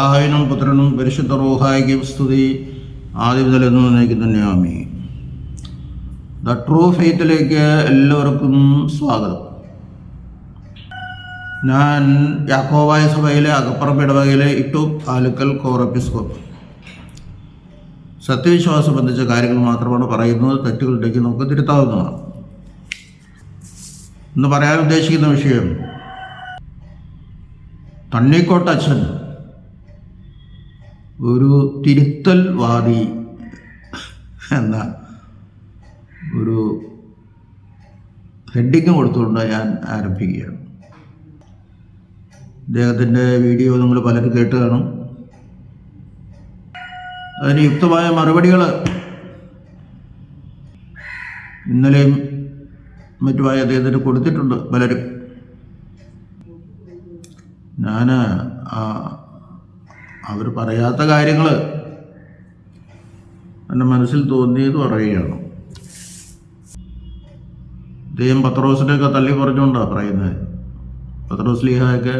പിതാവിനും പുത്രനും പരിശുദ്ധ റൂഹായിക്കും സ്തുതി. ആദ്യം നയിക്കുന്ന തന്നെയാമി ദ ട്രൂ ഫെയ്ത്തിലേക്ക് എല്ലാവർക്കും സ്വാഗതം. ഞാൻ യാക്കോവായ സഭയിലെ അകപ്പുറം ഇടവകയിലെ ഇട്ടു ആലുക്കൽ കോറപ്പിസ്കോപ്പ്. സത്യവിശ്വാസം സംബന്ധിച്ച കാര്യങ്ങൾ മാത്രമാണ് പറയുന്നത് തെറ്റുകളിലേക്ക് നമുക്ക് തിരുത്താവുന്നതാണ്. ഇന്ന് പറയാൻ ഉദ്ദേശിക്കുന്ന വിഷയം തണ്ണിക്കോട്ടച്ഛൻ ഒരു തിരുത്തൽ വാദി എന്ന ഒരു ഹെഡിങ് കൊടുത്തുകൊണ്ട് ഞാൻ ആരംഭിക്കുകയാണ്. അദ്ദേഹത്തിന്റെ വീഡിയോ നിങ്ങൾ പലരും കേട്ട് കാണും. അതിന് യുക്തമായ മറുപടികൾ ഇന്നലെയും മറ്റുമായി അദ്ദേഹത്തിന് കൊടുത്തിട്ടുണ്ട് പലരും. ഞാൻ അവർ പറയാത്ത കാര്യങ്ങൾ എന്റെ മനസ്സിൽ തോന്നിയത് പറയുകയാണ്. ഇദ്ദേഹം പത്രോസിനെയൊക്കെ തള്ളി പറഞ്ഞുകൊണ്ടാണ് പറയുന്നത്. പത്രോസ് ലീഹായൊക്കെ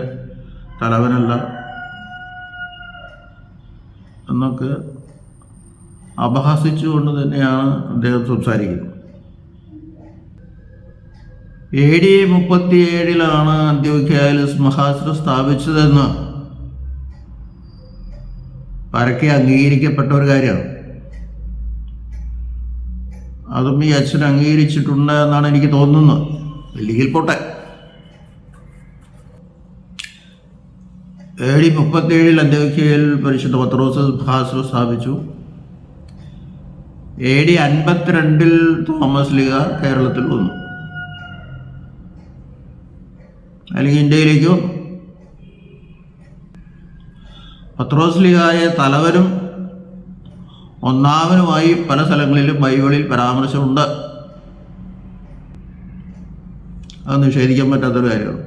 തലവനല്ല എന്നൊക്കെ അപഹസിച്ചുകൊണ്ട് തന്നെയാണ് അദ്ദേഹം സംസാരിക്കുന്നത്. എ ഡി മുപ്പത്തിയേഴിലാണ് അന്ത്യോഖ്യയിൽ മഹാസ്ത്ര സ്ഥാപിച്ചതെന്ന് പരക്കെ അംഗീകരിക്കപ്പെട്ട ഒരു കാര്യമാണ്. അതും ഈ അച്ഛൻ അംഗീകരിച്ചിട്ടുണ്ട് എന്നാണ് എനിക്ക് തോന്നുന്നത്. ഇല്ലെങ്കിൽ പോട്ടെ. എ ഡി മുപ്പത്തേഴിൽ അന്ത്യോഖ്യയിൽ പരിശുദ്ധ പത്രോസ് മഹാസ്ത്ര സ്ഥാപിച്ചു. എ ഡി അൻപത്തിരണ്ടിൽ തോമസ് ലിഗ കേരളത്തിൽ വന്നു. അല്ലെങ്കിൽ ഇന്ത്യയിലേക്ക്? വന്നു പത്രോസ് ലിഗായ തലവനും ഒന്നാമനുമായി പല സ്ഥലങ്ങളിലും ബൈബിളിൽ പരാമർശമുണ്ട്. അത് നിഷേധിക്കാൻ പറ്റാത്തൊരു കാര്യമാണ്.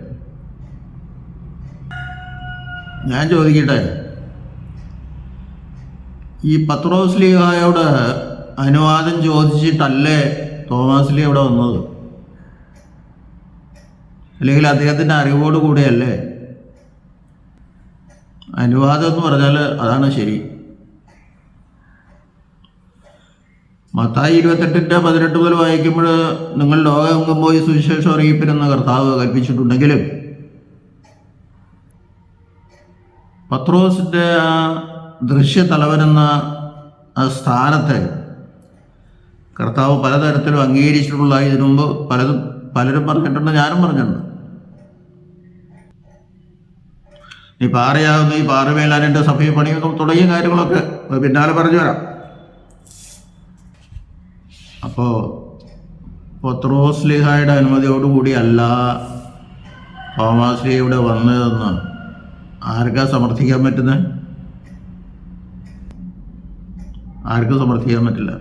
ഞാൻ ചോദിക്കട്ടെ? ഈ പത്രോസ്ലിഹായോട് അനുവാദം ചോദിച്ചിട്ടല്ലേ തോമാസ്ലി ലീ ഇവിടെ വന്നത്? അല്ലെങ്കിൽ അദ്ദേഹത്തിന്റെ അറിവോട് കൂടെയല്ലേ? അനുവാദം എന്ന് പറഞ്ഞാൽ അതാണ് ശരി. മത്തായി ഇരുപത്തെട്ടിന്റെ പതിനെട്ട് മുതൽ വായിക്കുമ്പോൾ നിങ്ങൾ ലോകമെങ്കും പോയി സുവിശേഷം അറിയിപ്പിനെന്ന കർത്താവ് കൽപ്പിച്ചിട്ടുണ്ടെങ്കിലും പത്രോസിന്റെ ആ ദൃശ്യതലവനെന്ന ആ സ്ഥാനത്തെ കർത്താവ് പലതരത്തിലും അംഗീകരിച്ചിട്ടുള്ള ഇതിനു മുമ്പ് പലതും പലരും പറഞ്ഞിട്ടുണ്ട് ഞാനും പറഞ്ഞിട്ടുണ്ട്. നീ പാറയാകുന്നു ഈ പാറമേലാന്റെ സഭയെ പണിയുന്നു തുടങ്ങിയ കാര്യങ്ങളൊക്കെ പിന്നാലെ പറഞ്ഞു വരാം അപ്പോൾ പത്രോസ് ലിഹായുടെ അനുമതിയോടുകൂടിയല്ല തോമാസ് ഇവിടെ വന്നതെന്ന് ആർക്കാ സമർത്ഥിക്കാൻ പറ്റുന്നത് ആർക്കും സമർത്ഥിക്കാൻ പറ്റില്ല.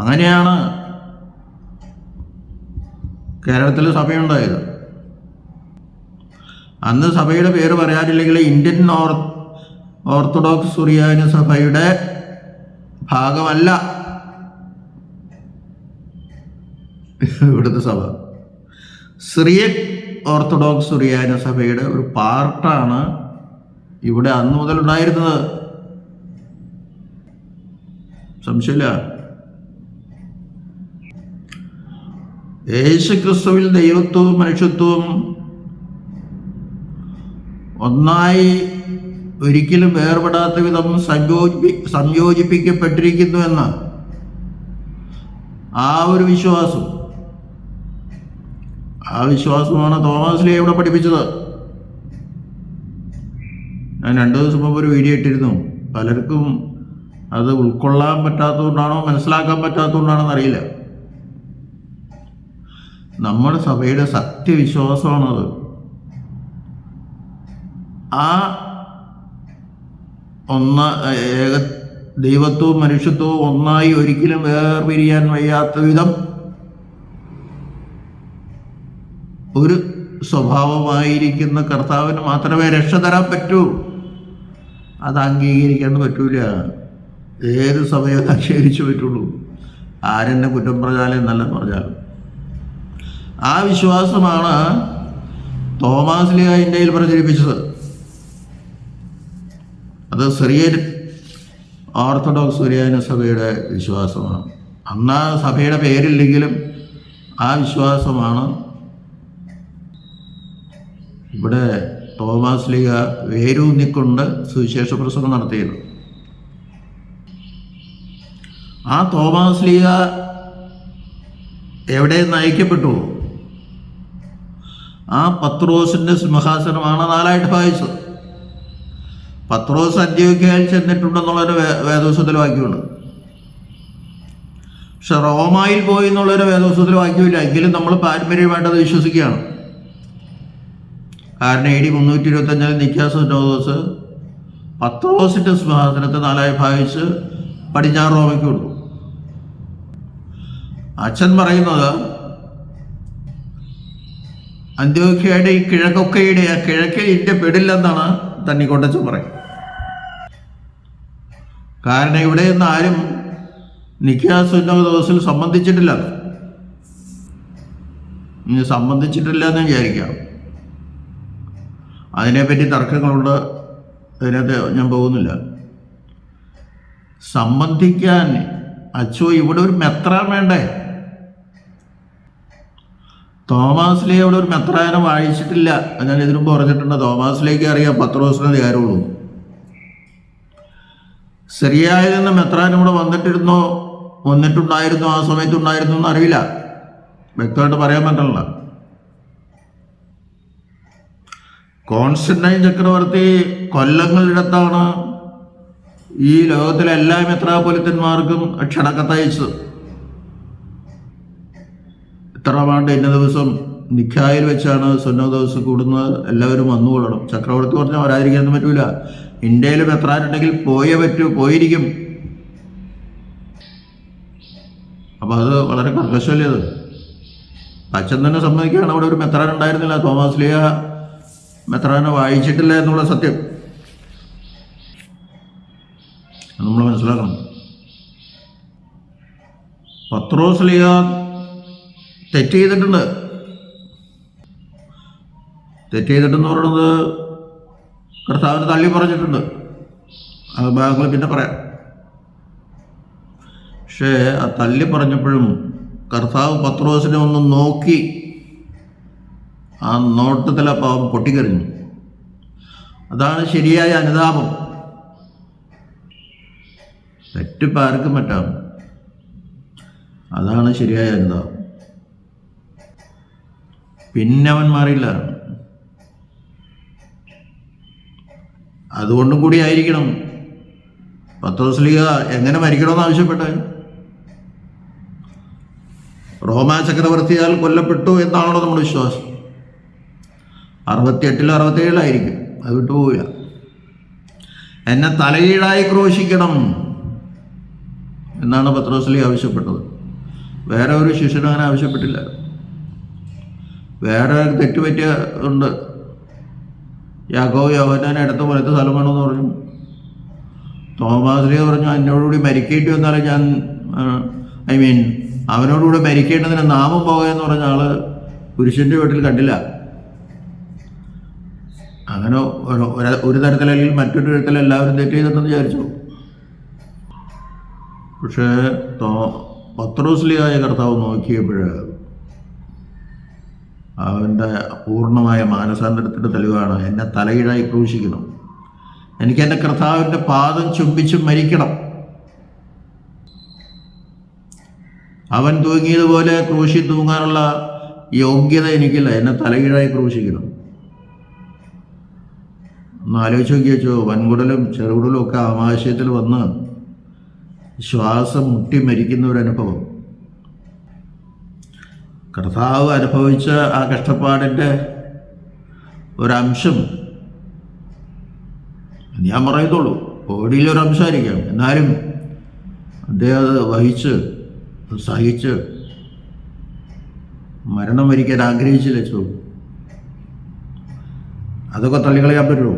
അങ്ങനെയാണ് കേരളത്തിൽ സഭയുണ്ടായത്. അന്ന് സഭയുടെ പേര് പറയാനില്ലെങ്കിൽ ഇന്ത്യൻ ഓർ ഓർത്തഡോക്സ് സുറിയാനി സഭയുടെ ഭാഗമല്ല. ഇവിടുത്തെ സഭ. സിറിയ ഓർത്തഡോക്സ് സുറിയാനി സഭയുടെ ഒരു പാർട്ടാണ് ഇവിടെ അന്ന് മുതൽ ഉണ്ടായിരുന്നത്. സംശയമില്ല. യേശുക്രിസ്തുവിൽ ദൈവത്വവും മനുഷ്യത്വവും ഒന്നായി ഒരിക്കലും വേർപെടാത്ത വിധം സംയോജിപ്പി സംയോജിപ്പിക്കപ്പെട്ടിരിക്കുന്നു എന്ന ആ ഒരു വിശ്വാസം. ആ വിശ്വാസമാണ് തോമസ് ഇവിടെ പഠിപ്പിച്ചത്. ഞാൻ രണ്ടു ദിവസം മുമ്പ് ഒരു വീഡിയോ ഇട്ടിരുന്നു. പലർക്കും അത് ഉൾക്കൊള്ളാൻ പറ്റാത്തതുകൊണ്ടാണോ മനസ്സിലാക്കാൻ പറ്റാത്തതുകൊണ്ടാണോ എന്നറിയില്ല നമ്മുടെ സഭയുടെ സത്യവിശ്വാസമാണത്. ആ ഒന്ന് ഏക ദൈവത്വവും മനുഷ്യത്വവും ഒന്നായി ഒരിക്കലും വേർപിരിയാൻ വയ്യാത്ത വിധം ഒരു സ്വഭാവമായിരിക്കുന്ന കർത്താവിന് മാത്രമേ രക്ഷ തരാൻ പറ്റൂ. അത് അംഗീകരിക്കാൻ പറ്റൂല. ഏത് സമയം അംഗീകരിച്ചു പറ്റുള്ളൂ. ആരെന്നെ കുറ്റം പറഞ്ഞാലും നല്ല പറഞ്ഞാലും. ആ വിശ്വാസമാണ് തോമാസ് ഇന്ത്യയിൽ പ്രചരിപ്പിച്ചത്. അത് സിറിയൻ ഓർത്തഡോക്സ് സുറിയാനി സഭയുടെ വിശ്വാസമാണ്. അന്ന് സഭയുടെ പേരില്ലെങ്കിലും ആ വിശ്വാസമാണ് ഇവിടെ തോമാസ് ലീഗ വേരൂന്നിക്കൊണ്ട് സുവിശേഷ പ്രസംഗം നടത്തിയത്. ആ തോമാസ് ലീഗ എവിടെ നയിക്കപ്പെട്ടു? ആ പത്രോസിന്റെ സിംഹാസനമാണ് നാലായിട്ട് വായിച്ചത് പത്രോസ് അന്ത്യോക്കയിൽ ചെന്നിട്ടുണ്ടെന്നുള്ളൊരു വേദോസത്തിൽ വാക്യമുണ്ട്. പക്ഷെ റോമായിൽ പോയി എന്നുള്ളൊരു വേദോസത്തിൽ വാക്യമില്ല. എങ്കിലും നമ്മൾ പാരമ്പര്യമായിട്ട് അത് വിശ്വസിക്കുകയാണ്. കാരണം എ ഡി മുന്നൂറ്റി നിക്കാസ് നോദോസ് പത്രോസിന്റെ സിംഹാസനത്തെ നാലായി ഭാവിച്ച് പടിഞ്ഞാറ് റോമയ്ക്ക് കൊടുക്കും അച്ഛൻ പറയുന്നത് അന്ത്യോഖ്യയുടെ ഈ കിഴക്കൊക്കെയുടെ ആ കിഴക്കേ ഇന്ത്യ പെടില്ലെന്നാണ് തന്നിക്കൊണ്ടച്ചൻ പറയും കാരണം ഇവിടെ നിന്ന് ആരും നിക്കാസുന്ന ദിവസത്തിൽ സംബന്ധിച്ചിട്ടില്ല. ഇനി സംബന്ധിച്ചിട്ടില്ല എന്ന് വിചാരിക്കാം. അതിനെപ്പറ്റി തർക്കങ്ങളുണ്ട്. അതിനകത്ത് ഞാൻ പോകുന്നില്ല. സംബന്ധിക്കാൻ അച്ചോ ഇവിടെ ഒരു മെത്രാൻ വേണ്ടേ? തോമാസിലെ അവിടെ ഒരു മെത്രാനെ വായിച്ചിട്ടില്ല. ഞാൻ ഇതിനു മുമ്പ് പറഞ്ഞിട്ടുണ്ട് തോമാസിലേക്ക് അറിയാം. പത്രോസിന് അധികാരമുള്ളൂ സിറിയായിൽ നിന്ന് മെത്രാൻ ഇവിടെ വന്നിട്ടിരുന്നോ? വന്നിട്ടുണ്ടായിരുന്നോ? ആ സമയത്ത് ഉണ്ടായിരുന്നോ എന്ന് അറിയില്ല. വ്യക്തമായിട്ട് പറയാൻ പറ്റില്ല കോൺസ്റ്റന്റൈൻ ചക്രവർത്തി കൊല്ലങ്ങളിടത്താണ് ഈ ലോകത്തിലെ എല്ലാ മെത്രാപൊലിത്തന്മാർക്കും ക്ഷണക്കത്തയച്ചത് ഇത്ര പാണ്ട് ഇന്ന ദിവസം നിഖായിൽ വെച്ചാണ് സുന്നോ ദിവസം കൂടുന്നത്? എല്ലാവരും വന്നുകൊള്ളണം. ചക്രവർത്തി പറഞ്ഞാൽ വരാതിരിക്കാനൊന്നും പറ്റൂല. ഇന്ത്യയിൽ മെത്രാനുണ്ടെങ്കിൽ പോയേ പറ്റൂ പോയിരിക്കും. അപ്പോൾ അത് വളരെ കർക്കശമല്ലേ അത്? അച്ഛൻ തന്നെ സമ്മതിക്കുകയാണ് അവിടെ ഒരു മെത്രാൻ ഉണ്ടായിരുന്നില്ല തോമസ് ലിയ മെത്രാനെ വായിച്ചിട്ടില്ല എന്നുള്ള സത്യം. നമ്മൾ മനസ്സിലാക്കണം. പത്രോസ് ലിയ തെറ്റ് ചെയ്തിട്ടുണ്ട്. തെറ്റ് ചെയ്തിട്ടെന്ന് പറയുന്നത് കർത്താവിന് തള്ളി പറഞ്ഞിട്ടുണ്ട്. ആ ഭാഗങ്ങൾ പിന്നെ പറയാം. പക്ഷേ ആ തള്ളി പറഞ്ഞപ്പോഴും കർത്താവ് പത്രോസിനെ ഒന്ന് നോക്കി ആ നോട്ടത്തിലെ പാവം പൊട്ടിക്കറിഞ്ഞു. അതാണ് ശരിയായ അനുതാപം. തെറ്റിപ്പോൾ ആർക്കും പറ്റാം. അതാണ് ശരിയായ അനുതാപം. പിന്നെ അവൻ മാറിയില്ല. അതുകൊണ്ടും കൂടി ആയിരിക്കണം. പത്രോസ്ലിക എങ്ങനെ മരിക്കണമെന്ന് ആവശ്യപ്പെട്ട റോമാ ചക്രവർത്തിയാൽ കൊല്ലപ്പെട്ടു എന്നാണല്ലോ നമ്മുടെ വിശ്വാസം. അറുപത്തിയെട്ടിലോ അറുപത്തേഴിലായിരിക്കും. അത് വിട്ടുപോവില്ല എന്നെ തലകീഴായി ക്രോശിക്കണം എന്നാണ് പത്രോസ്ലി ആവശ്യപ്പെട്ടത്. വേറെ ഒരു ശിഷ്യനും അങ്ങനെ ആവശ്യപ്പെട്ടില്ല. വേറെ തെറ്റുപറ്റിയ തെറ്റ് ഉണ്ട്. യാക്കോ യോഹനാൻ അടുത്ത പോലത്തെ സ്ഥലമാണെന്ന് പറഞ്ഞു. തോമാശ്രീ പറഞ്ഞു എന്നോടുകൂടി മരിക്കേണ്ടി വന്നാലേ ഞാൻ ഐ മീൻ അവനോടുകൂടെ മരിക്കേണ്ടതിന് നാമം പോകുക എന്ന് പറഞ്ഞ ആൾ പുരുഷന്റെ വീട്ടിൽ കണ്ടില്ല. അങ്ങനെ ഒരു- തരത്തിലല്ലെങ്കിൽ മറ്റൊരു തരത്തിൽ എല്ലാവരും തെറ്റ് ചെയ്തിട്ടെന്ന് വിചാരിച്ചു. പക്ഷേ പത്രോസ്ലിയായ കർത്താവ് നോക്കിയപ്പോൾ അവന്റെ പൂർണമായ മാനസാന്തരത്തിന്റെ തെളിവാണ്. എന്നെ തലയിഴായി ക്രൂശിക്കണം എനിക്ക് എന്റെ കർത്താവിന്റെ പാദം ചുംബിച്ച് മരിക്കണം. അവൻ തൂങ്ങിയതുപോലെ ക്രൂശി തൂങ്ങാനുള്ള യോഗ്യത എനിക്കില്ല. എന്നെ തലകീഴായി ക്രൂശിക്കണം ഒന്ന് ആലോചിച്ച് നോക്കി വെച്ചോ വൻകുടലും ചെറുകുടലും ഒക്കെ ആമാശയത്തിൽ വന്ന് ശ്വാസം മുട്ടി മരിക്കുന്ന ഒരു അനുഭവം. കർത്താവ് അനുഭവിച്ച ആ കഷ്ടപ്പാടിന്റെ ഒരംശം ഞാൻ പറയത്തുള്ളൂ ബോഡിയിലൊരു അംശമായിരിക്കാം എന്നാലും അദ്ദേഹം അത് വഹിച്ച് സഹിച്ച് മരണം വരിക്കാൻ ആഗ്രഹിച്ചില്ല ചോ? അതൊക്കെ തള്ളിക്കളയാൻ പറ്റുമോ?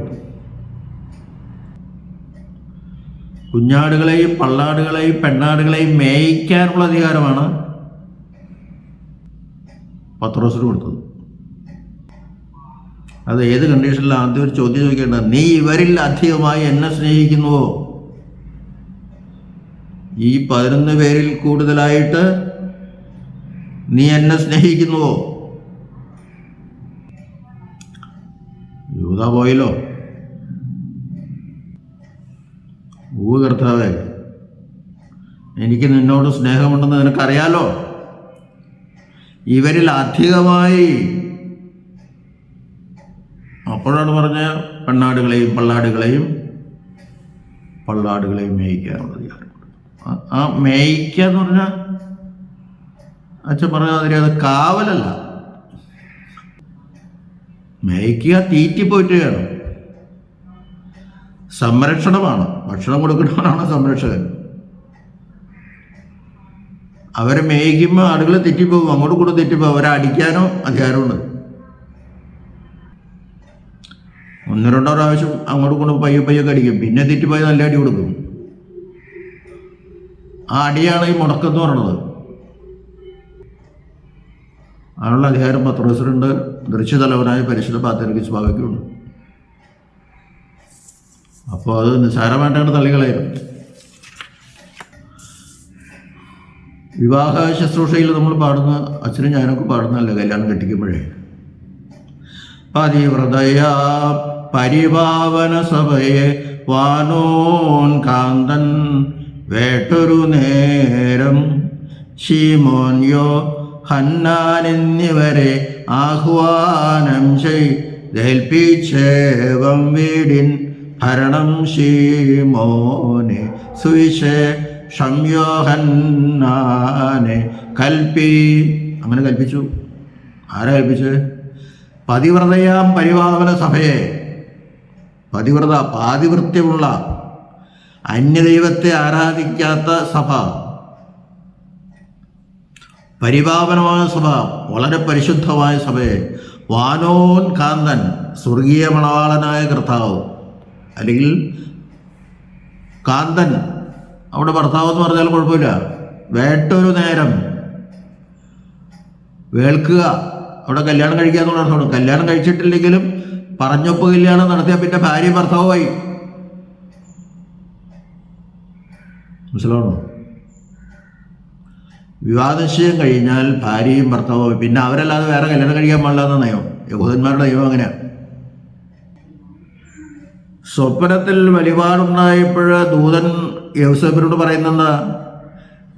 കുഞ്ഞാടുകളെയും പള്ളാടുകളെയും പെണ്ണാടുകളെയും മേയ്ക്കാനുള്ള അധികാരമാണ് പത്രോസിന് കൊടുത്തത് അത് ഏത് കണ്ടീഷനിൽ ആദ്യം ഒരു ചോദ്യം ചോദിക്കേണ്ടത്. നീ ഇവരിൽ അധികമായി എന്നെ സ്നേഹിക്കുന്നുവോ? ഈ പതിനൊന്ന് പേരിൽ കൂടുതലായിട്ട് നീ എന്നെ സ്നേഹിക്കുന്നുവോ? യൂത പോയല്ലോ. ഊ കർത്താവേ എനിക്ക് നിന്നോട് സ്നേഹമുണ്ടെന്ന് നിനക്കറിയാലോ? ഇവരിൽ അധികമായി അപ്പോഴാണ് പറഞ്ഞ പെണ്ണാടുകളെയും പള്ളാടുകളെയും പള്ളാടുകളെയും മേയിക്കാറുള്ളത് ആ- മേയിക്കുക എന്ന് പറഞ്ഞാൽ അച്ഛൻ പറഞ്ഞ മാതിരി അത് കാവലല്ല. മേയ്ക്കുക തീറ്റിപ്പോറ്റുകയാണ് സംരക്ഷണമാണ്. ഭക്ഷണം കൊടുക്കുന്നവനാണ് സംരക്ഷകൻ. അവരെ മേയിക്കുമ്പോൾ ആളുകൾ തെറ്റിപ്പോകും. അങ്ങോട്ട് കൂടെ തെറ്റിപ്പോകും. അവരെ അടിക്കാനോ അധികാരമുണ്ട് ഒന്ന് രണ്ടോ പ്രാവശ്യം അങ്ങോട്ട് കൊണ്ട് പയ്യെ പയ്യൊക്കെ അടിക്കും. പിന്നെ തെറ്റിപ്പോയി നല്ല അടി കൊടുക്കും. ആ അടിയാണ് ഈ മുടക്കം എന്ന് പറയുന്നത് അതിനുള്ള അധികാരം പത്രോസിനുണ്ട് ദൃശ്യതലവനായ പരിശുദ്ധ പാത്രക്ക് സ്വാഭാവികമുണ്ട് അപ്പോൾ അത് നിസ്സാരമായിട്ടാണ് തള്ളികളയായിരുന്നു വിവാഹ ശുശ്രൂഷയിൽ നമ്മൾ പാടുന്ന അച്ഛനും ഞാനൊക്കെ പാടുന്നതല്ല കല്യാണം കെട്ടിക്കുമ്പോഴേ? പതിവ്രതയ പരിപാവന സഭയെ വാനോൻ കാന്തൻ വേട്ടൊരു നേരം. ഷീമോൻയോ ഹന്നാൻ എന്നിവരെ ആഹ്വാനം ചെയ്തേൽപ്പിച്ചേവം വീടിൻ ഭരണം ശീമോനെ സുവിശേ സംയോഹന്നാനെ കൽപ്പി. അങ്ങനെ കൽപ്പിച്ചു. ആരാ കൽപ്പിച്ചത്? പതിവ്രതയാം പരിപാവന സഭയെ. പതിവ്രത പാതിവൃത്യമുള്ള അന്യദൈവത്തെ ആരാധിക്കാത്ത സഭ. പരിപാവനമായ സഭ വളരെ പരിശുദ്ധമായ സഭയെ. വാനോൻ കാന്തൻ സ്വർഗീയ മണവാളനായ കർത്താവ്. അല്ലെങ്കിൽ കാന്തൻ അവിടെ ഭർത്താവ് എന്ന് പറഞ്ഞാൽ കുഴപ്പമില്ല. വേട്ടൊരു നേരം. വേൾക്കുക. അവിടെ കല്യാണം കഴിക്കുക എന്നുള്ള അർത്ഥമാണ് കല്യാണം കഴിച്ചിട്ടില്ലെങ്കിലും പറഞ്ഞൊപ്പ് കല്യാണം നടത്തിയാൽ പിന്നെ ഭാര്യ ഭർത്താവുമായി. മനസ്സിലാവണോ വിവാഹനിശ്ചയം കഴിഞ്ഞാൽ ഭാര്യയും ഭർത്താവും പിന്നെ അവരല്ലാതെ വേറെ കല്യാണം കഴിക്കാൻ പാടില്ല എന്ന നയം. യഹൂദന്മാരുടെ നിയമം അങ്ങനെയാണ് സ്വപ്നത്തിൽ വെളിപാടുണ്ടായപ്പോൾ ദൂതൻ യൗസഫിനോട് പറയുന്നത്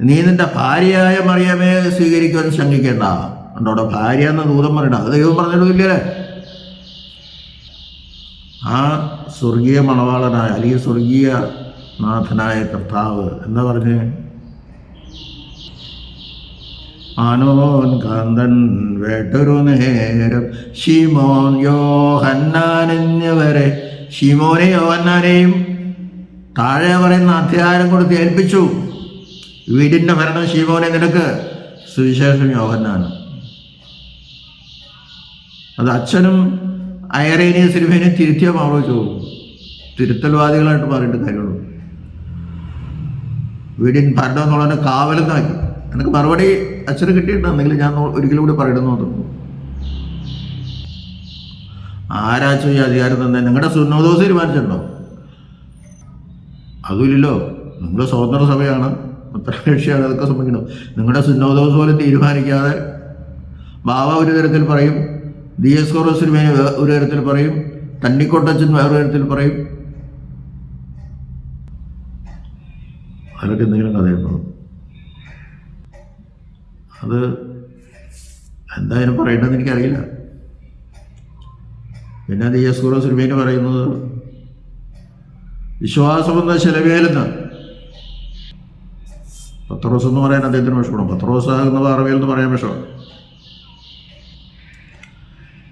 നീ നിന്റെ ഭാര്യയായ മറിയമേ സ്വീകരിക്കുവാൻ ശങ്കിക്കേണ്ട. കണ്ടോ അവിടെ ഭാര്യ എന്ന ദൂതൻ പറയണ്ട അത് ദൈവം പറഞ്ഞിട്ടില്ലേ ആ സ്വർഗീയ മണവാളനായ അല്ലെങ്കിൽ സ്വർഗീയ നാഥനായ കർത്താവ് എന്താ പറഞ്ഞ്? ആനോൻ കാന്തൻ വേട്ടൊരു നേരം ഷിമോൻ യോഹന്നാൻ എന്നിവരെ ഷിമോനെ യോഹന്നാനെയും താഴെ പറയുന്ന അധികാരം കൊടുത്ത് ഏൽപ്പിച്ചു. വീടിന്റെ ഭരണം ഷിമോനെ നിനക്ക്. സുവിശേഷം യോഹന്നാനും. അത് അച്ഛനും അയറേനിയ സിനിമേനെ തിരുത്തിയ മാറിച്ചു തിരുത്തൽവാദികളായിട്ട് മാറിയിട്ട് കാര്യമുള്ളൂ. വീടിൻ ഭരണം എന്നുള്ളതിനെ കാവലെന്നാക്കി എനിക്ക് മറുപടി അച്ഛന് കിട്ടിയിട്ടുണ്ടെങ്കിൽ ഞാൻ ഒരിക്കലും കൂടി പറയണമെന്ന് തോന്നുന്നു. ആരാച്ചു ഈ അധികാരം തന്നെ. നിങ്ങളുടെ സുന്നോദോസ് തീരുമാനിച്ചിട്ടുണ്ടോ? അതുമില്ലല്ലോ. നിങ്ങളുടെ സ്വതന്ത്ര സഭയാണ്. ഉത്തരകക്ഷിയാണ് അതൊക്കെ സംബന്ധിക്കണം നിങ്ങളുടെ സുന്നോദോസ് പോലെ തീരുമാനിക്കാതെ ബാബ ഒരു തരത്തിൽ പറയും ഡി എസ് കോറോസിനുമേനി ഒരു തരത്തിൽ പറയും തണ്ണിക്കൊട്ടച്ചൻ വേറൊരു തരത്തിൽ പറയും. അതിലൊക്കെ എന്തെങ്കിലും കഥയുണ്ടോ? അത് എന്തായാലും പറയേണ്ടതെന്ന് എനിക്കറിയില്ല. പിന്നെ അത് എസ് കുറോ സിനിമയിൽ പറയുന്നത് വിശ്വാസമെന്ന ശിലവേലെന്ന്. പത്രോസ് എന്ന് പറയാൻ അദ്ദേഹത്തിന് വിഷമാണ് പത്രോസ് എന്ന പാറവേൽ എന്ന് പറയാൻ വിഷമാണ്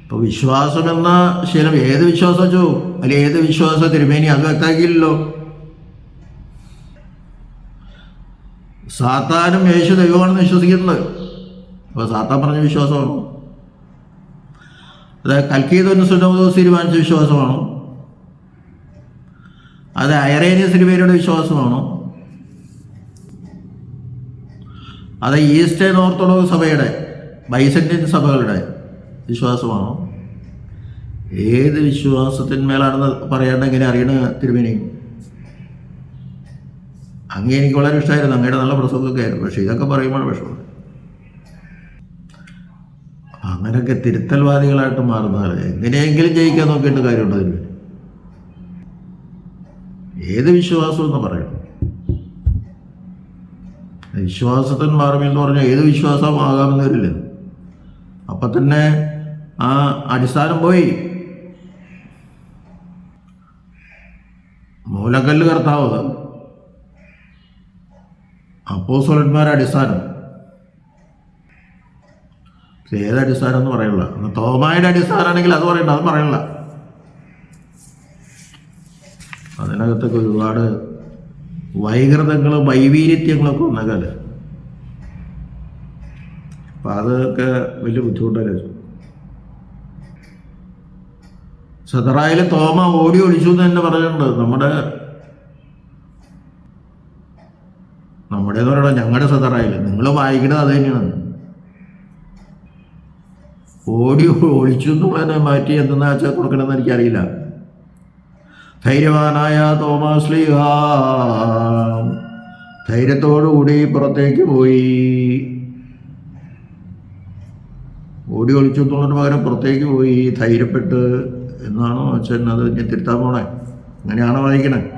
അപ്പോൾ വിശ്വാസമെന്ന ശീലം ഏത് വിശ്വാസം വെച്ചോ? അല്ലെ ഏത് വിശ്വാസ തിരുമേനി അത് വ്യക്തമാക്കിയില്ലല്ലോ. സാത്താനും യേശു ദൈവമാണെന്ന് വിശ്വസിക്കുന്നത് അപ്പോൾ സാത്താൻ പറഞ്ഞ വിശ്വാസമാണോ? അത് കൽക്കീതൊന്ന് സുനോദോസ് തീരുമാനിച്ച വിശ്വാസമാണോ? അത് അയറേനിയ സിനിമയുടെ വിശ്വാസമാണോ? അത് ഈസ്റ്റേൺ ഓർത്തഡോക്സ് സഭയുടെ ബൈസന്റിയൻ സഭകളുടെ വിശ്വാസമാണോ? ഏത് വിശ്വാസത്തിന്മേലാണെന്ന് പറയാണ്ട് എങ്ങനെ അറിയണ തിരുമേനി. അങ്ങേ എനിക്ക് വളരെ ഇഷ്ടമായിരുന്നു അങ്ങയുടെ നല്ല പ്രസംഗമൊക്കെ ആയിരുന്നു പക്ഷേ ഇതൊക്കെ പറയുമ്പോൾ വിഷമം. അങ്ങനെയൊക്കെ തിരുത്തൽവാദികളായിട്ട് മാറുന്നവർ എങ്ങനെയെങ്കിലും ജയിക്കാൻ നോക്കിയിട്ട് കാര്യമുണ്ടോ ഇതിന് ഏത് വിശ്വാസം എന്ന് പറയണം വിശ്വാസത്തിന് മാറുമെന്ന് പറഞ്ഞാൽ ഏത് വിശ്വാസമാകാമെന്ന് വരില്ല. അപ്പം തന്നെ ആ അടിസ്ഥാനം പോയി. മൂലക്കല്ല് കർത്താവ്. അപ്പോസോലന്മാരുടെ അടിസ്ഥാനം. ഇത് ഏത് അടിസ്ഥാനം എന്ന് പറയണില്ല തോമായുടെ അടിസ്ഥാനമാണെങ്കിൽ അത് പറയണ്ട അത് പറയണില്ല അതിനകത്തൊക്കെ ഒരുപാട് വൈകൃതങ്ങളും വൈവീര്യത്യങ്ങളൊക്കെ വന്നേക്കാൽ അപ്പം അതൊക്കെ വലിയ ബുദ്ധിമുട്ടല്ലേ? സദറായിൽ തോമ ഓടി ഒളിച്ചു എന്ന് തന്നെ പറഞ്ഞിട്ടുണ്ട്. നമ്മുടെ നമ്മുടെ എന്ന് പറയണ ഞങ്ങളുടെ സദറായിൽ നിങ്ങൾ വായിക്കണത് അത് തന്നെയാണ്. ഓടി ഒളിച്ചു എന്നുള്ളതിനെ മാറ്റി എന്തെന്ന് വെച്ചാൽ കൊടുക്കണമെന്ന് എനിക്കറിയില്ല. ധൈര്യവാനായ തോമസ് ലീഹ ധൈര്യത്തോടുകൂടി പുറത്തേക്ക് പോയി. ഓടി ഒളിച്ചു എന്നുള്ളതിന് പകരം പുറത്തേക്ക് പോയി. ധൈര്യപ്പെട്ട് എന്നാണോ അച്ഛൻ അത് ഞാൻ തിരുത്താൻ പോണേ? അങ്ങനെയാണോ വായിക്കണേ?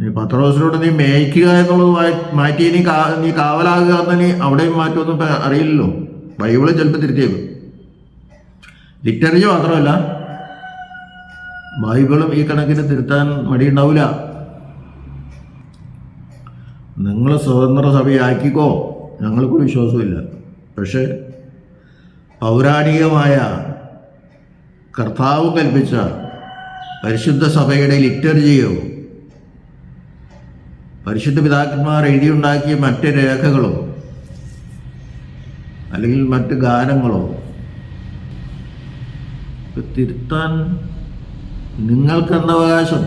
നീ ദിവസത്തിനോട് നീ മേയ്ക്കുക എന്നുള്ളത് മാറ്റി നീ കാ നീ കാവലാകുക എന്ന് നീ അവിടെയും മാറ്റുമെന്ന് അറിയില്ലല്ലോ? ബൈബിൾ ചിലപ്പോൾ തിരുത്തിയേക്കും. ലിറ്ററേച്ചർ മാത്രമല്ല ബൈബിളും ഈ കണക്കിന് തിരുത്താൻ മടിയുണ്ടാവില്ല നിങ്ങൾ സ്വതന്ത്ര സഭയാക്കിക്കോ ഞങ്ങൾക്ക് വിശ്വാസമില്ല പക്ഷേ പൗരാണികമായ കർത്താവ് കൽപ്പിച്ച പരിശുദ്ധ സഭയുടെ ലിറ്റർജിയോ പരിശുദ്ധ പിതാക്കന്മാർ എഴുതിയുണ്ടാക്കിയ മറ്റ് രേഖകളോ അല്ലെങ്കിൽ മറ്റ് ഗാനങ്ങളോ തിരുത്താൻ നിങ്ങൾക്കെന്ന അവകാശം?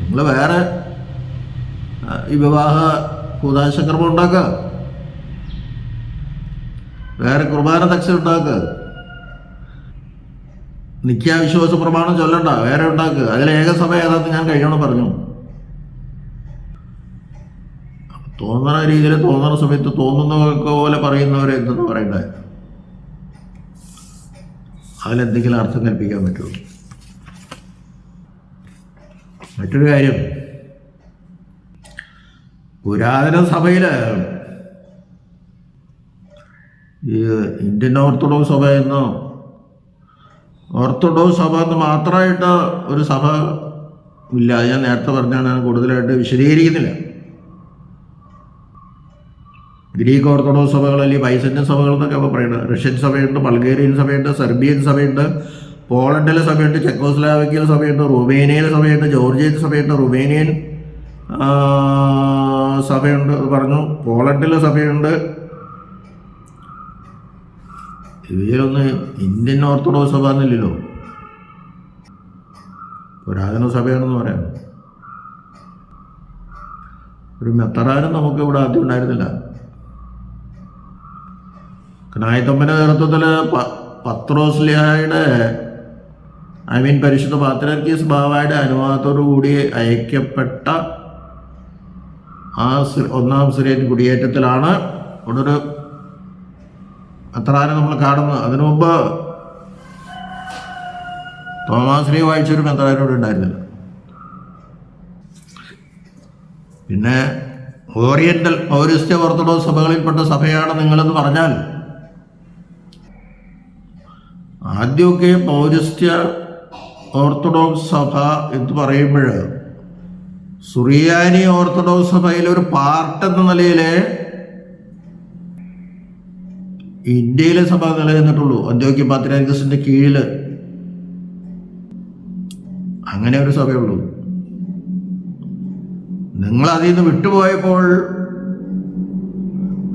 നിങ്ങൾ വേറെ ഈ വിവാഹ കൂതാശക്രമം ഉണ്ടാക്കുക. വേറെ കുർബാന ദക്ഷ ഉണ്ടാക്കുക. നിത്യാവിശ്വാസ പ്രമാണം ചൊല്ലണ്ട വേറെ ഉണ്ടാക്കുക. അതിൽ സമയം ഏതാണെന്ന് ഞാൻ കഴിയണം പറഞ്ഞു. തോന്നണ രീതിയിൽ തോന്നണ സമയത്ത് തോന്നുന്നവർക്ക് പോലെ പറയുന്നവരെ എന്തെന്ന് പറയണ്ടേ അതിലെന്തെങ്കിലും അർത്ഥം കൽപ്പിക്കാൻ പറ്റുമോ? മറ്റൊരു കാര്യം. പുരാതന സഭയിൽ ഈ ഇന്ത്യൻ ഓർത്തഡോക്സ് സഭ എന്നോ ഓർത്തഡോക്സ് സഭ എന്ന് മാത്രമായിട്ട് ഒരു സഭ ഇല്ല. ഞാൻ നേരത്തെ പറഞ്ഞാണ് കൂടുതലായിട്ട് വിശദീകരിക്കുന്നില്ല. ഗ്രീക്ക് ഓർത്തഡോക്സ് സഭകൾ അല്ലെങ്കിൽ ബൈസന്യൻ സഭകൾ എന്നൊക്കെ നമ്മൾ പറയുന്നത് റഷ്യൻ സഭയുണ്ട് ബൾഗേറിയൻ സഭയുണ്ട് സെർബിയൻ സഭയുണ്ട് പോളണ്ടിലെ സഭയുണ്ട് ചെക്കോസ്ലാവക്കിയൽ സഭയുണ്ട് റുമേനിയയിലെ സഭയുണ്ട് ജോർജിയൻ സഭയുണ്ട് റുമേനിയൻ സഭയുണ്ട് പറഞ്ഞു. പോളണ്ടിലെ സഭയുണ്ട്. ഇവയിലൊന്ന് ഇന്ത്യൻ ഓർത്തഡോക്സ് സഭ എന്നില്ലല്ലോ. പുരാതന സഭയാണെന്ന് പറയാം. ഒരു മെത്തറാനും നമുക്ക് ഇവിടെ ആദ്യം ഉണ്ടായിരുന്നില്ല. കനായത്തമ്മന്റെ നേതൃത്വത്തിൽ പത്രോസ്ലിയായുടെ ഐ മീൻ പരിശുദ്ധ പാത്രക്കീസ് ബാവയുടെ അനുവാദത്തോടു കൂടി അയക്കപ്പെട്ട ആ ഒന്നാം സിറിയൻ കുടിയേറ്റത്തിലാണ്. അവിടെ ഒരു മെത്രാനെ നമ്മൾ കാണുന്നത്. അതിനു മുമ്പ് തോമാശ്രീ വായിച്ചൊരു മെത്രാനോട് ഉണ്ടായിരുന്നില്ല. പിന്നെ ഓറിയന്റൽ പൗരസ്ത്യ ഓർത്തഡോക്സ് സഭകളിൽപ്പെട്ട സഭയാണ് നിങ്ങളെന്ന് പറഞ്ഞാൽ ആദ്യമൊക്കെ പൗരസ്ത്യ ഓർത്തഡോക്സ് സഭ എന്ന് പറയുമ്പോൾ സുറിയാനി ഓർത്തഡോക്സ് സഭയിലെ ഒരു പാർട്ട് എന്ന നിലയിൽ ഇന്ത്യയിലെ സഭ നിലനിന്നിട്ടുള്ളൂ. അന്ത്യോക്യ പാത്രാരിക്കസിന്റെ കീഴിൽ അങ്ങനെ ഒരു സഭയുള്ളൂ. നിങ്ങൾ അതിൽ നിന്ന് വിട്ടുപോയപ്പോൾ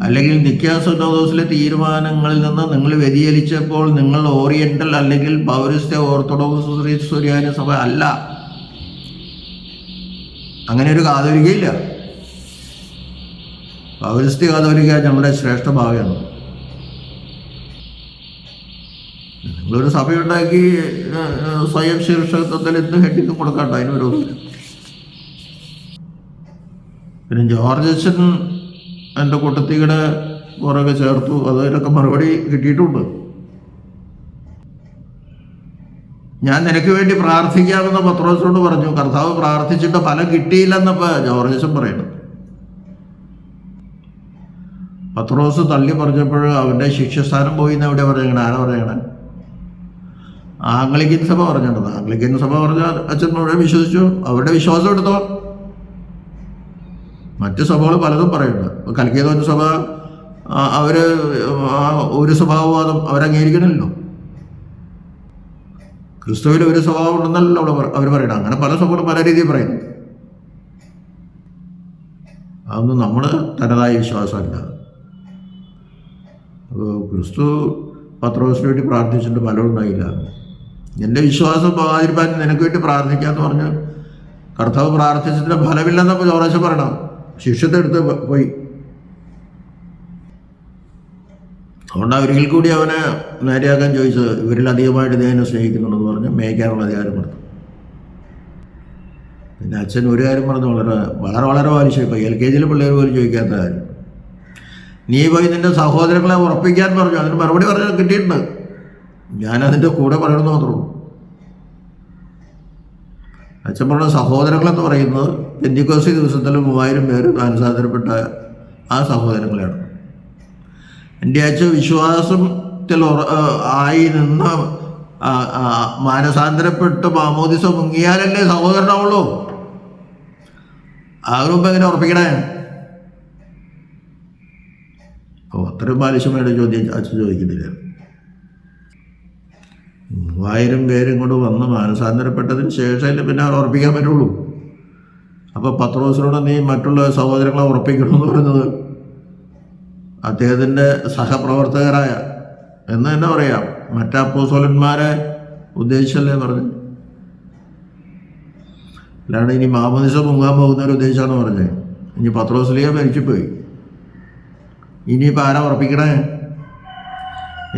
അല്ലെങ്കിൽ നിത്യാസോദോസിലെ തീരുമാനങ്ങളിൽ നിന്ന് നിങ്ങൾ വ്യതിചലിച്ചപ്പോൾ നിങ്ങൾ ഓറിയന്റൽ അല്ലെങ്കിൽ പൗരസ്ത്യ ഓർത്തഡോക്സ് സുറിയാനി സഭ അല്ല. അങ്ങനെ ഒരു കാതോലികയില്ല. പൗരസ്ത്യ കാതോലിക നമ്മുടെ ശ്രേഷ്ഠ ഭാവിയാണ് നിങ്ങളൊരു സഭയുണ്ടാക്കി സ്വയം ശീർഷകത്വത്തിൽ എന്ത് ഹെഡിങ് കൊടുക്കണ്ട അതിനൊരു പിന്നെ ജോർജ് എന്റെ കൂട്ടത്തിയുടെ പുറകെ ചേർത്തു. അതിനൊക്കെ മറുപടി കിട്ടിയിട്ടുണ്ട്. ഞാൻ നിനക്ക് വേണ്ടി പ്രാർത്ഥിക്കാമെന്ന് പത്രോസിനോട് പറഞ്ഞു. കർത്താവ് പ്രാർത്ഥിച്ചിട്ട് ഫലം കിട്ടിയില്ലെന്നപ്പോൾ ജോർജസും പറയുന്നു. പത്രോസ് തള്ളി പറഞ്ഞപ്പോൾ അവന്റെ ശിക്ഷസ്ഥാനം പോയി എന്ന് എവിടെ പറയണേ ആരാ പറയണേ ആംഗ്ലിക്കൻ സഭ പറഞ്ഞിട്ടുണ്ട്. ആംഗ്ലിക്കൻ സഭ പറഞ്ഞ അച്ഛൻ മുഴുവൻ വിശ്വസിച്ചു. അവരുടെ വിശ്വാസം എടുത്തോ? മറ്റ് സഭകൾ പലതും പറയുന്നുണ്ട്. കൽക്കിയതോൻ സഭ അവർ ഒരു സ്വഭാവവാദം അവരംഗീകരിക്കണമല്ലോ ക്രിസ്തുവിൽ ഒരു സ്വഭാവം ഉണ്ടെന്നല്ലോ അവർ പറയണം അങ്ങനെ പല സഭകളും പല രീതിയിൽ പറയുന്നു. അതൊന്നും നമ്മൾ തനതായ വിശ്വാസമല്ല. അപ്പോൾ ക്രിസ്തു പത്രോസിന് വേണ്ടി പ്രാർത്ഥിച്ചിട്ട് ഉണ്ടായില്ല. എന്റെ വിശ്വാസം പോകാതിരിക്കാൻ നിനക്ക് വേണ്ടി പ്രാർത്ഥിക്കാന്ന് പറഞ്ഞ് കർത്താവ് പ്രാർത്ഥിച്ചതിന് ഫലമില്ലെന്നപ്പോൾ ചോറേശം പറയണം. ശിഷ്യത്തെ എടുത്ത് പോയി. അതുകൊണ്ട് ഒരിക്കൽ കൂടി അവനെ നേരെയാക്കാൻ ചോദിച്ചത്. ഇവരിൽ അധികമായിട്ട് ദേവനെ സ്നേഹിക്കുന്നുണ്ടെന്ന് പറഞ്ഞ് മേയ്ക്കാനുള്ള അധികാരം കൊടുത്തു. പിന്നെ അച്ഛൻ ഒരു കാര്യം പറഞ്ഞു വളരെ വളരെ വളരെ വാലിശം ഇപ്പോൾ എൽ കെ ജിയിലെ പിള്ളേർ പോലും ചോദിക്കാത്ത കാര്യം. നീ പോയി നിന്റെ സഹോദരങ്ങളെ ഉറപ്പിക്കാൻ പറഞ്ഞു. അതിന് മറുപടി പറഞ്ഞു കിട്ടിയിട്ടുണ്ട്. ഞാനതിന്റെ കൂടെ പറയണമെന്ന് മാത്രമേ ഉള്ളൂ. അച്ഛൻ പറഞ്ഞ സഹോദരങ്ങളെന്ന് പറയുന്നത് പെന്തിക്കോസി ദിവസത്തിൽ മൂവായിരം പേര് മാനസാന്തരപ്പെട്ട ആ സഹോദരങ്ങളെയാണ്. എന്റെ അച്ഛൻ വിശ്വാസത്തിൽ ആ, ആയി നിന്ന് ആ, ആ, മാനസാന്തരപ്പെട്ട് മാമോദിസ മുങ്ങിയാലല്ലേ സഹോദരനാവുള്ളൂ. അതിനു മുമ്പ് എങ്ങനെ ഉറപ്പിക്കണേ? അപ്പോൾ അത്രയും ബാലിശമായിട്ട് ചോദ്യം അച്ഛൻ ചോദിക്കുന്നില്ല. മൂവായിരം പേരും കൊണ്ട് വന്ന് മാനസാന്തരപ്പെട്ടതിന് ശേഷമല്ലേ പിന്നെ അവർ ഉറപ്പിക്കാൻ പറ്റുള്ളൂ. അപ്പോൾ പത്രോസിനോട് നീ മറ്റുള്ള സഹോദരങ്ങളെ ഉറപ്പിക്കണമെന്ന് പറയുന്നത് അദ്ദേഹത്തിന്റെ സഹപ്രവർത്തകരായ എന്ന് തന്നെ പറയാം മറ്റപ്പോസോലന്മാരെ ഉദ്ദേശിച്ചല്ലേ പറഞ്ഞു. അല്ലാണ്ട് ഇനി മാമോദിസ മുങ്ങാൻ പോകുന്നവരെ ഉദ്ദേശിച്ചാണ് പറഞ്ഞത് ഇനി പത്രോസിലേ മരിച്ചു പോയി ഇനിയിപ്പോൾ ആരാ ഉറപ്പിക്കണേ?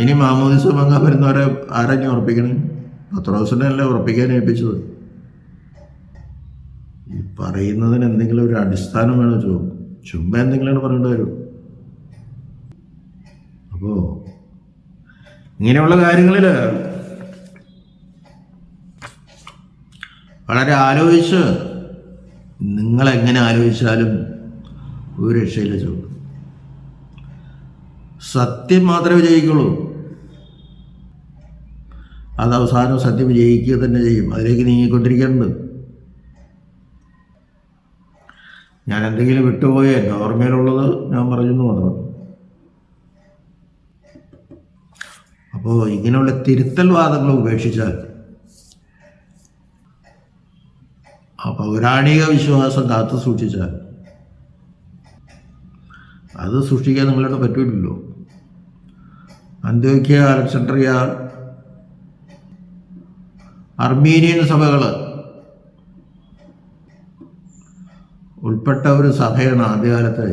ഇനി മാമോദിസ മുങ്ങാൻ വരുന്നവരെ ആരാ ഇനി ഉറപ്പിക്കണേ? പത്രോസിനെ അല്ലേ ഉറപ്പിക്കാൻ ഏൽപ്പിച്ചത്? ഈ പറയുന്നതിന് എന്തെങ്കിലും ഒരു അടിസ്ഥാനം വേണോ? ചോ ചുമ്മാ എന്തെങ്കിലും പറയേണ്ടി വരും. അപ്പോൾ ഇങ്ങനെയുള്ള കാര്യങ്ങളിൽ വളരെ ആലോചിച്ച് നിങ്ങളെങ്ങനെ ആലോചിച്ചാലും ഒരു രക്ഷയില്ല ചോദിക്കും സത്യം മാത്രമേ വിജയിക്കുള്ളൂ. അത് അവസാനം സത്യം ജയിക്കുക തന്നെ ചെയ്യും. അതിലേക്ക് നീങ്ങിക്കൊണ്ടിരിക്കേണ്ടത് ഞാൻ എന്തെങ്കിലും വിട്ടുപോയ എന്റെ ഓർമ്മയിലുള്ളത് ഞാൻ പറയുന്നു മാത്രം. അപ്പോൾ ഇങ്ങനെയുള്ള തിരുത്തൽ വാദങ്ങൾ ഉപേക്ഷിച്ചാൽ ആ പൗരാണിക വിശ്വാസം കാത്തു സൂക്ഷിച്ചാൽ അത് സൂക്ഷിക്കാൻ നിങ്ങളോട് പറ്റില്ലല്ലോ അന്ത്യോക്യ അലക്സാണ്ട്രിയ അർമീനിയൻ സഭകൾ ഉൾപ്പെട്ട ഒരു സഭയാണ് ആദ്യകാലത്ത്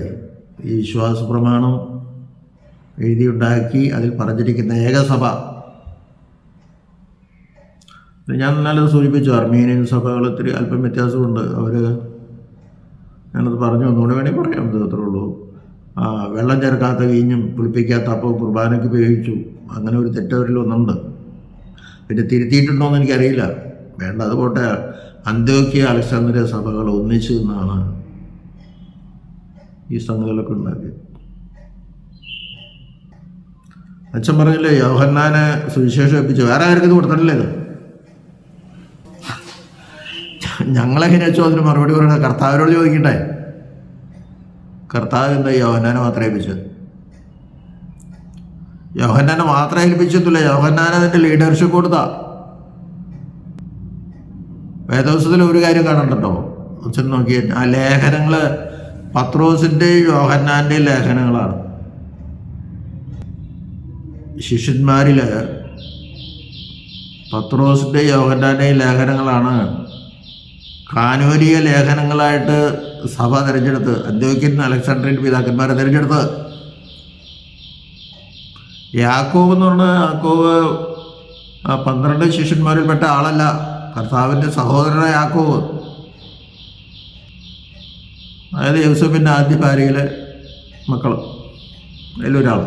ഈ വിശ്വാസ പ്രമാണം എഴുതിയുണ്ടാക്കി അതിൽ പറഞ്ഞിരിക്കുന്ന ഏകസഭ. ഞാൻ നല്ലത് സൂചിപ്പിച്ചു അർമീനിയൻ സഭകൾ ഇത്തിരി അല്പം വ്യത്യാസമുണ്ട്. അവർ ഞാനത് പറഞ്ഞു ഒന്നുകൂടെ വേണമെങ്കിൽ പറയാം അത്രേ ഉള്ളൂ. വെള്ളം ചേർക്കാത്ത വീഞ്ഞും പുളിപ്പിക്കാത്ത അപ്പവും കുർബാനയ്ക്ക് ഉപയോഗിച്ചു. അങ്ങനെ ഒരു തെറ്റവരിൽ ഒന്നുണ്ട് പിന്നെ തിരുത്തിയിട്ടുണ്ടോ എന്ന് എനിക്കറിയില്ല. വേണ്ട അതുപോട്ടെ അന്ത്യോക്യ അലക്സാന്ദ്രിയ സഭകൾ ഒന്നിച്ചു നിന്നാണ് ഈ സംഗതികളൊക്കെ ഉണ്ടാക്കിയത്. അച്ഛൻ പറഞ്ഞില്ലേ യോഹന്നാനെ സുവിശേഷം എപ്പിച്ചു വേറെ ആർക്കും ഇത് കൊടുത്തിട്ടില്ലേ ഇത്? ഞങ്ങളെങ്ങനെ വെച്ചോ അതിന് മറുപടി പറയണ കർത്താവിനോട് ചോദിക്കട്ടെ കർത്താവ് എന്താ യോഹന്നാനെ മാത്രമേ ഏൽപ്പിച്ചത്? യോഹന്നാനെ മാത്രം ഏൽപ്പിച്ചിട്ടില്ല. യോഹന്നാനെ അതിന്റെ ലീഡർഷിപ്പ് കൊടുത്താ. വേദോസത്തിൽ ഒരു കാര്യം കാണണ്ടോ അച്ഛൻ നോക്കി ആ ലേഖനങ്ങൾ പത്രോസിന്റെയും യോഹന്നാന്റെയും ലേഖനങ്ങളാണ്. ശിഷ്യന്മാരിൽ പത്രോസിന്റെയും യോഹന്നാന്റെയും ലേഖനങ്ങളാണ്. കാനൂരിയ ലേഖനങ്ങളായിട്ട് സഭ തിരഞ്ഞെടുത്ത് അന്ത്യോക്കിൻ അലക്സാണ്ട്രിയൻ പിതാക്കന്മാരെ തിരഞ്ഞെടുത്ത്. യാക്കോബ് എന്ന് പറഞ്ഞാൽ യാക്കോവ് പന്ത്രണ്ട് ശിഷ്യന്മാരിൽപ്പെട്ട ആളല്ല. കർത്താവിന്റെ സഹോദരനായ യാക്കോവ് അതായത് യൂസഫിന്റെ ആദ്യ ഭാര്യയിലെ മക്കൾ അതിലൊരാൾ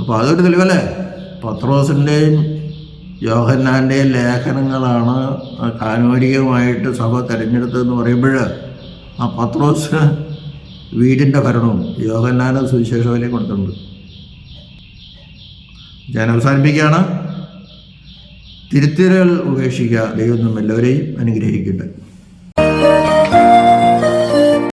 അപ്പോൾ അതൊരു തെളിവല്ലേ? പത്രോസിന്റെയും യോഹന്നാന്റെയും ലേഖനങ്ങളാണ് കാനോരികമായിട്ട് സഭ തിരഞ്ഞെടുത്തതെന്ന് പറയുമ്പോൾ ആ പത്രോസിന് വീടിന്റെ ഭരണവും യോഹന്നാന് സുവിശേഷവിലേക്ക് കൊടുത്തിട്ടുണ്ട് ഞാൻ അവസാനിപ്പിക്കുകയാണ്. തിരുത്തിരകൾ ഉപേക്ഷിക്കുക. ദൈവം നമ്മെല്ലാവരെയും അനുഗ്രഹിക്കട്ടെ.